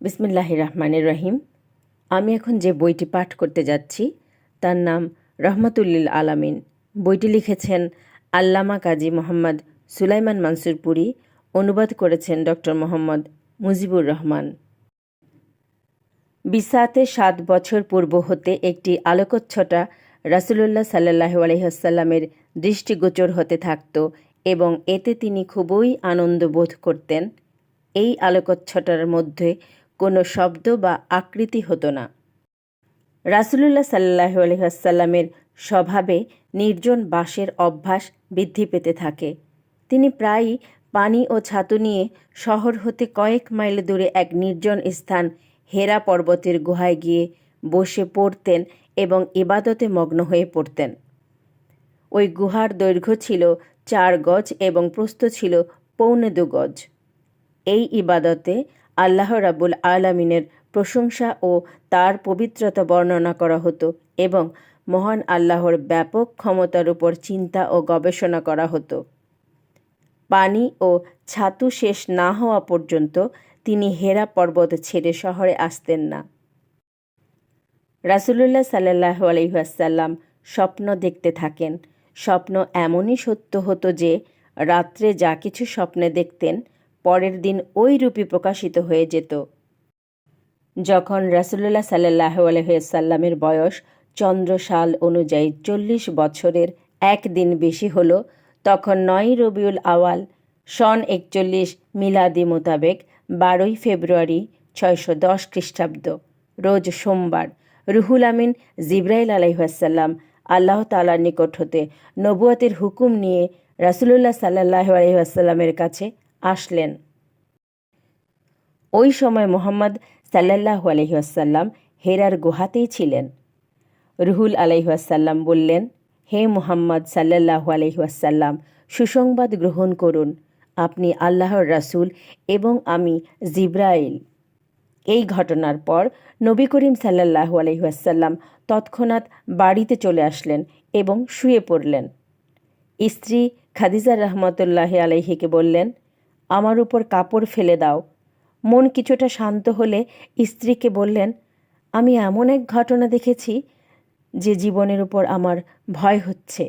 বিসমিল্লাহ রহমানের রহিম। আমি এখন যে বইটি পাঠ করতে যাচ্ছি, তার নাম রহমতুল্লিল আলামিন। বইটি লিখেছেন আল্লামা কাজী মোহাম্মদ সুলাইমান মানসুরপুরি, অনুবাদ করেছেন ডক্টর মোহাম্মদ মুজিবুর রহমান। বিসাতে সাত বছর পূর্ব হতে একটি আলোকচ্ছটা রাসুলুল্লাহ সাল্লাহ আলহিহাসাল্লামের দৃষ্টিগোচর হতে থাকত এবং এতে তিনি খুবই আনন্দ বোধ করতেন। এই আলোকচ্ছটার মধ্যে কোনো শব্দ বা আকৃতি হতো না। রাসুলুল্লাহ সাল্লাহ আলহিহাসাল্লামের স্বভাবে নির্জন বাসের অভ্যাস বৃদ্ধি পেতে থাকে। তিনি প্রায়ই পানি ও ছাতু নিয়ে শহর হতে কয়েক মাইল দূরে এক নির্জন স্থান হেরা পর্বতের গুহায় গিয়ে বসে পড়তেন এবং ইবাদতে মগ্ন হয়ে পড়তেন। ওই গুহার দৈর্ঘ্য ছিল চার গজ এবং প্রস্থ ছিল পৌনে দু গজ। এই ইবাদতে আল্লাহ রাবুল আলামিনের প্রশংসা ও তার পবিত্রতা বর্ণনা করা হতো এবং মহান আল্লাহর ব্যাপক ক্ষমতার উপর চিন্তা ও গবেষণা করা হতো। পানি ও ছাতু শেষ না হওয়া পর্যন্ত তিনি হেরা পর্বত ছেড়ে শহরে আসতেন না। রাসুলুল্লাহ সাল্লাহ আলহিহাসাল্লাম স্বপ্ন দেখতে থাকেন। স্বপ্ন এমনই সত্য হতো যে রাত্রে যা কিছু স্বপ্নে দেখতেন পরের দিন ওই রূপই প্রকাশিত হয়ে যেত। যখন রাসুল্লাহ সাল্লাহ আলহিসাল্লামের বয়স চন্দ্রসাল অনুযায়ী চল্লিশ বছরের এক দিন বেশি হল, তখন নয় রবিউল আওয়াল সন একচল্লিশ মিলাদি মোতাবেক বারোই ফেব্রুয়ারি ছয়শো দশ খ্রিস্টাব্দ, রোজ সোমবার রুহুল আমিন জিব্রাইল আলাইহাসাল্লাম আল্লাহ তালার নিকট হতে নবুয়াতের হুকুম নিয়ে রাসুলুল্লাহ সাল্লাহ আলহিহাসাল্লামের কাছে আসলেন। ওই সময় মোহাম্মদ সাল্লাহ আলহিহাসাল্লাম হেরার গুহাতেই ছিলেন। রুহুল আলহিহাসাল্লাম বললেন, হে মোহাম্মদ সাল্লাহ আলহিহাসাল্লাম সুসংবাদ গ্রহণ করুন। আপনি আল্লাহর রাসুল এবং আমি জিব্রাইল। এই ঘটনার পর নবী করিম সাল্লাহ আলহিহাসাল্লাম তৎক্ষণাৎ বাড়িতে চলে আসলেন এবং শুয়ে পড়লেন। স্ত্রী খাদিজা রহমতুল্লাহ আলহিকে বললেন আমার উপর কাপড় ফেলে দাও। মন কিছুটা শান্ত হলে স্ত্রীকে বললেন, আমি এমন এক ঘটনা দেখেছি যে জীবনের উপর আমার ভয় হচ্ছে।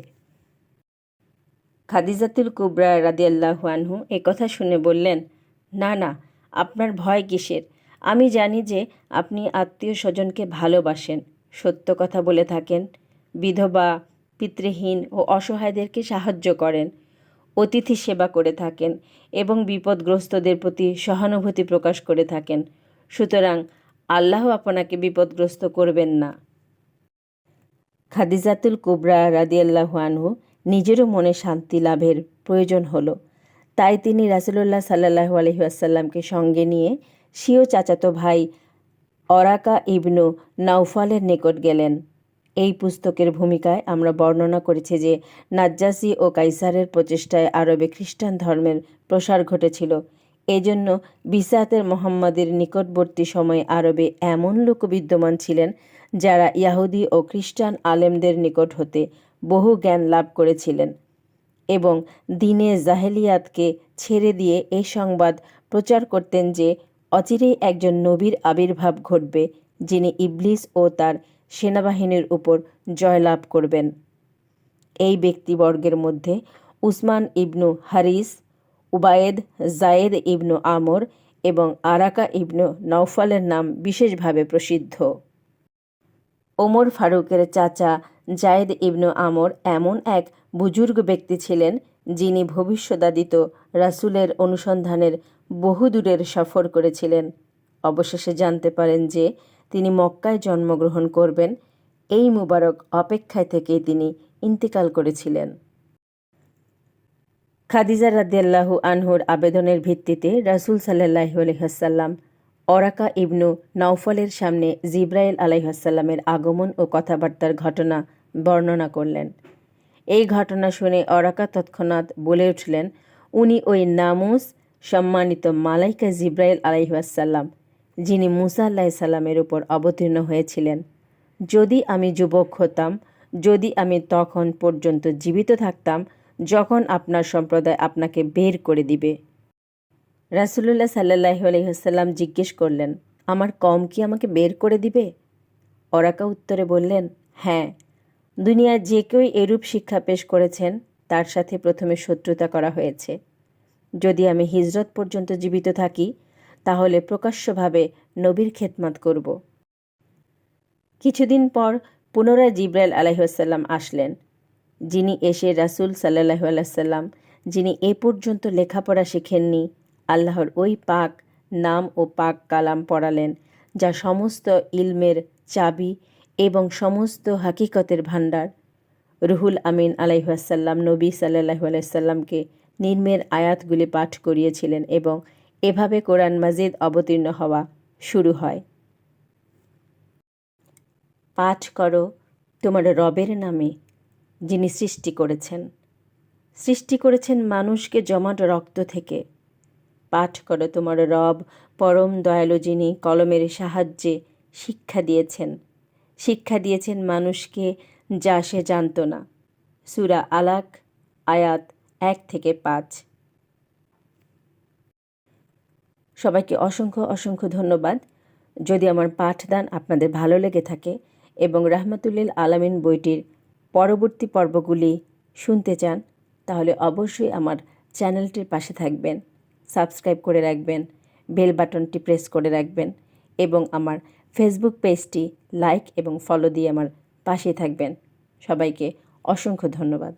খাদিজাতুল কুবরা রাদিয়াল্লাহু আনহু কথা শুনে বললেন, না না, আপনার ভয় কিসের? আমি জানি যে আপনি আত্মীয় স্বজনকে ভালোবাসেন, সত্য কথা বলে থাকেন, বিধবা, পিতৃহীন ও অসহায়দেরকে সাহায্য করেন। অতিথি সেবা করে থাকেন এবং বিপদগ্রস্তদের প্রতি সহানুভূতি প্রকাশ করে থাকেন। সুতরাং আল্লাহ আপনাকে বিপদগ্রস্ত করবেন না। খাদিজাতুল কুবরা রাদিয়াল্লাহু আনহু নিজেরও মনে শান্তি লাভের প্রয়োজন হলো। তাই তিনি রাসুলুল্লাহ সাল্লাহু আলহিহাসাল্লামকে সঙ্গে নিয়ে স্বীয় চাচাতো ভাই অরাকা ইবনু নাউফালের নিকট গেলেন। এই পুস্তকের ভূমিকায় আমরা বর্ণনা করেছি যে নাজ্জাসি ও কাইসারের প্রচেষ্টায় আরবে খ্রিস্টান ধর্মের প্রসার ঘটেছিল। এজন্য বিসাতের মোহাম্মদের নিকটবর্তী সময়ে আরবে এমন লোক বিদ্যমান ছিলেন যারা ইয়াহুদি ও খ্রিস্টান আলেমদের নিকট হতে বহু জ্ঞান লাভ করেছিলেন এবং দিনে জাহেলিয়াতকে ছেড়ে দিয়ে এই সংবাদ প্রচার করতেন যে অচিরেই একজন নবীর আবির্ভাব ঘটবে যিনি ইবলিস ও তার সেনাবাহিনীর উপর জয়লাভ করবেন। এই ব্যক্তিবর্গের মধ্যে উসমান ইবনু হারিস, উবায়েদ জায়েদ ইবনু আমর এবং আরাকা ইবনু নৌফলের নাম বিশেষভাবে প্রসিদ্ধ। ওমর ফারুকের চাচা জায়েদ ইবনু আমর এমন এক বুজুর্গ ব্যক্তি ছিলেন যিনি ভবিষ্যদাদিত রাসুলের অনুসন্ধানের বহুদূরের সফর করেছিলেন। অবশেষে জানতে পারেন যে তিনি মক্কায় জন্মগ্রহণ করবেন। এই মুবারক অপেক্ষায় থেকে তিনি ইন্তিকাল করেছিলেন। খাদিজা রাদিয়াল্লাহু আনহুর আবেদনের ভিত্তিতে রাসুল সাল্লাহ আলহাসাল্লাম অরাকা ইবনু নওফলের সামনে জিব্রাইল আলাইহাসাল্লামের আগমন ও কথাবার্তার ঘটনা বর্ণনা করলেন। এই ঘটনা শুনে অরাকা তৎক্ষণাৎ বলে উঠলেন, উনি ওই নামুস সম্মানিত মালাইকা জিব্রাইল আলাইহাসাল্লাম যিনি মুসা আল্লাহ সাল্লামের উপর অবতীর্ণ হয়েছিলেন। যদি আমি যুবক হতাম, যদি আমি তখন পর্যন্ত জীবিত থাকতাম, যখন আপনার সম্প্রদায় আপনাকে বের করে দিবে। রাসুলুল্লাহ সাল্লাহ আলহিহাসাল্লাম জিজ্ঞেস করলেন, আমার কম কি আমাকে বের করে দিবে? অরাকা উত্তরে বললেন হ্যাঁ। দুনিয়ার যে কেউই এরূপ শিক্ষা পেশ করেছেন, তার সাথে প্রথমে শত্রুতা করা হয়েছে। যদি আমি হিজরত পর্যন্ত জীবিত থাকি তাহলে প্রকাশ্যভাবে নবীর খেদমাত করব। কিছুদিন পর পুনরায় জিব্রাইল আলাইসাল্লাম আসলেন। যিনি এসে রাসূল সাল্লাহ আলাইসাল্লাম যিনি এ পর্যন্ত লেখাপড়া শেখেননি, আল্লাহর ওই পাক নাম ও পাক কালাম পড়ালেন, যা সমস্ত ইলমের চাবি এবং সমস্ত হাকিকতের ভাণ্ডার। রুহুল আমিন আলাইহাসাল্লাম নবী সাল্লাহ আলাইসাল্লামকে নির্মের আয়াতগুলি পাঠ করিয়েছিলেন এবং এভাবে কোরআন মাজিদ অবতীর্ণ হওয়া শুরু হয়। পাঠ করো, তোমার রবের নামে, যিনি সৃষ্টি করেছেন। সৃষ্টি করেছেন মানুষকে জমাট রক্ত থেকে। পাঠ করো, তোমার রব পরম দয়ালু, যিনি কলমের সাহায্যে শিক্ষা দিয়েছেন। শিক্ষা দিয়েছেন মানুষকে যা সে জানত না। সুরা আলাক, আয়াত এক থেকে পাঁচ। সবাইকে অসংখ্য অসংখ্য ধন্যবাদ। যদি আমার পাঠদান আপনাদের ভালো লেগে থাকে এবং রাহমাতুল্লিল আলামিন বইটির পরবর্তী পর্বগুলি শুনতে চান, তাহলে অবশ্যই আমার চ্যানেলটির পাশে থাকবেন, সাবস্ক্রাইব করে রাখবেন, বেল বাটনটি প্রেস করে রাখবেন এবং আমার ফেসবুক পেজটি লাইক এবং ফলো দিয়ে আমার পাশে থাকবেন। সবাইকে অসংখ্য ধন্যবাদ।